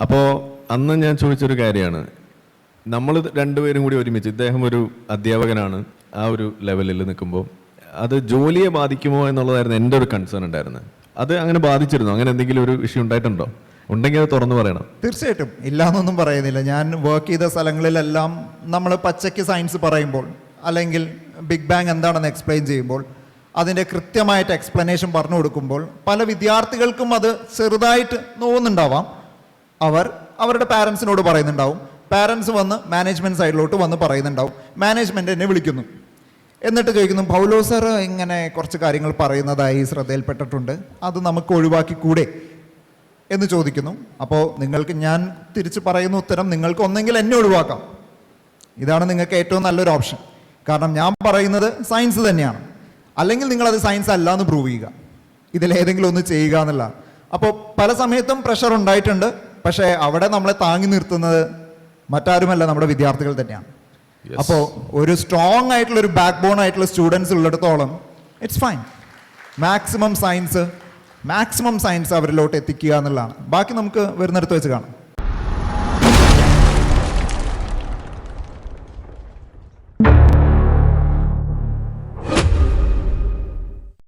അപ്പോൾ അന്ന് ഞാൻ ചോദിച്ചൊരു കാര്യമാണ്. നമ്മൾ രണ്ടുപേരും കൂടി ഒരുമിച്ച് ഇദ്ദേഹം ഒരു അധ്യാപകനാണ് ആ ഒരു ലെവലിൽ നിൽക്കുമ്പോൾ അത് ജോലിയെ ബാധിക്കുമോ എന്നുള്ളതായിരുന്നു എന്റെ ഒരു കൺസേൺ ഉണ്ടായിരുന്നത്. അത് അങ്ങനെ ബാധിച്ചിരുന്നു? അങ്ങനെ എന്തെങ്കിലും ഒരു ഇഷ്യൂ ഉണ്ടായിട്ടുണ്ടോ? ഉണ്ടെങ്കിൽ അത് തുറന്നു പറയണം. തീർച്ചയായിട്ടും. ഇല്ലാന്നൊന്നും പറയുന്നില്ല. ഞാൻ വർക്ക് ചെയ്ത സ്ഥലങ്ങളിലെല്ലാം നമ്മൾ പച്ചയ്ക്ക് സയൻസ് പറയുമ്പോൾ അല്ലെങ്കിൽ ബിഗ് ബാങ് എന്താണെന്ന് എക്സ്പ്ലെയിൻ ചെയ്യുമ്പോൾ അതിന്റെ കൃത്യമായിട്ട് എക്സ്പ്ലനേഷൻ പറഞ്ഞു കൊടുക്കുമ്പോൾ പല വിദ്യാർത്ഥികൾക്കും അത് ചെറുതായിട്ട് നോവുന്നുണ്ടാവാം. അവർ അവരുടെ പാരൻസിനോട് പറയുന്നുണ്ടാവും. പാരൻസ് വന്ന് മാനേജ്മെന്റ് സൈഡിലോട്ട് വന്ന് പറയുന്നുണ്ടാവും. മാനേജ്മെന്റ് എന്നെ വിളിക്കുന്നു. എന്നിട്ട് ചോദിക്കുന്നു പൗലോ സാർ ഇങ്ങനെ കുറച്ച് കാര്യങ്ങൾ പറയുന്നതായി ശ്രദ്ധയിൽപ്പെട്ടിട്ടുണ്ട്. അത് നമുക്ക് ഒഴിവാക്കി കൂടെ എന്ന് ചോദിക്കുന്നു. അപ്പോൾ നിങ്ങൾക്ക് ഞാൻ തിരിച്ച് പറയുന്ന ഉത്തരം നിങ്ങൾക്ക് ഒന്നെങ്കിൽ എന്നെ ഒഴിവാക്കാം. ഇതാണ് നിങ്ങൾക്ക് ഏറ്റവും നല്ലൊരു ഓപ്ഷൻ കാരണം ഞാൻ പറയുന്നത് സയൻസ് തന്നെയാണ്. അല്ലെങ്കിൽ നിങ്ങളത് സയൻസ് അല്ല എന്ന് പ്രൂവ് ചെയ്യുക. ഇതിലേതെങ്കിലും ഒന്ന് ചെയ്യുക എന്നുള്ള. അപ്പോൾ പല സമയത്തും പ്രഷർ ഉണ്ടായിട്ടുണ്ട്. പക്ഷേ അവിടെ നമ്മളെ താങ്ങി നിർത്തുന്നത് മറ്റാരുമല്ല നമ്മുടെ വിദ്യാർത്ഥികൾ തന്നെയാണ്. അപ്പോൾ ഒരു സ്ട്രോങ് ആയിട്ടുള്ള ഒരു ബാക്ക് ബോൺ ആയിട്ടുള്ള സ്റ്റുഡൻസ് ഉള്ളിടത്തോളം it's fine maximum science maximum science അവരിലോട്ട് എത്തിക്കുക എന്നുള്ളതാണ്. ബാക്കി നമുക്ക് വരുന്നിടത്ത് വെച്ച് കാണാം.